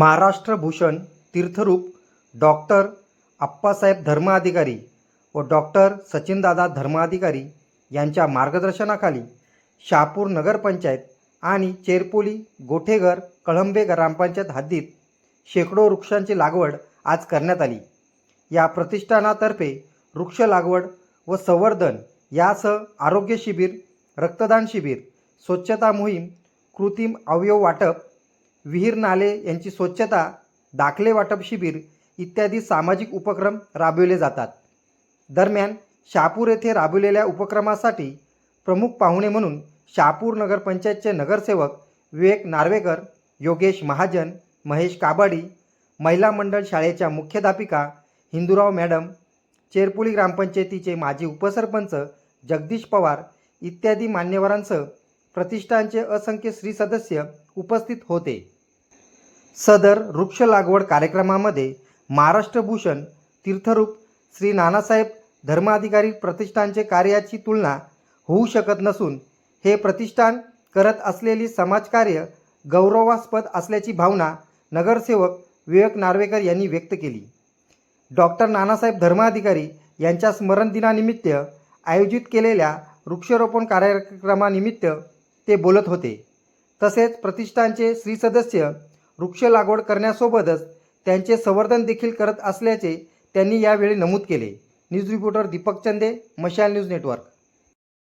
महाराष्ट्रभूषण तीर्थरूप डॉक्टर आप्पासाहेब धर्माधिकारी व डॉक्टर सचिनदादा धर्माधिकारी यांच्या मार्गदर्शनाखाली शहापूर नगरपंचायत आणि चेरपोली गोठेघर कळंबे ग्रामपंचायत हद्दीत शेकडो वृक्षांची लागवड आज करण्यात आली. या प्रतिष्ठानातर्फे वृक्ष लागवड व संवर्धन यासह आरोग्य शिबिर रक्तदान शिबिर स्वच्छता मोहीम कृत्रिम अवयव वाटप विहीर नाले यांची स्वच्छता दाखले वाटप शिबिर इत्यादी सामाजिक उपक्रम राबविले जातात. दरम्यान शहापूर येथे राबविलेल्या उपक्रमासाठी प्रमुख पाहुणे म्हणून शहापूर नगरपंचायतचे नगरसेवक विवेक नार्वेकर योगेश महाजन महेश काबाडी महिला मंडळ शाळेच्या मुख्याध्यापिका हिंदूराव मॅडम चेरपुली ग्रामपंचायतीचे माजी उपसरपंच जगदीश पवार इत्यादी मान्यवरांसह प्रतिष्ठानचे असंख्य स्त्री सदस्य उपस्थित होते. सदर वृक्ष लागवड कार्यक्रमामध्ये महाराष्ट्र भूषण तीर्थरूप श्री नानासाहेब धर्माधिकारी प्रतिष्ठानचे कार्याची तुलना होऊ शकत नसून हे प्रतिष्ठान करत असलेली समाजकार्य गौरवास्पद असल्याची भावना नगरसेवक विवेक नार्वेकर यांनी व्यक्त केली. डॉक्टर नानासाहेब धर्माधिकारी यांच्या स्मरणदिनानिमित्त आयोजित केलेल्या वृक्षारोपण कार्यक्रमानिमित्त ते बोलत होते. तसेच प्रतिष्ठानचे श्री सदस्य वृक्ष लागवड करण्यासोबतच त्यांचे संवर्धन देखील करत असल्याचे त्यांनी यावेळी नमूद केले. न्यूज रिपोर्टर दीपक चंदे मशाल न्यूज नेटवर्क.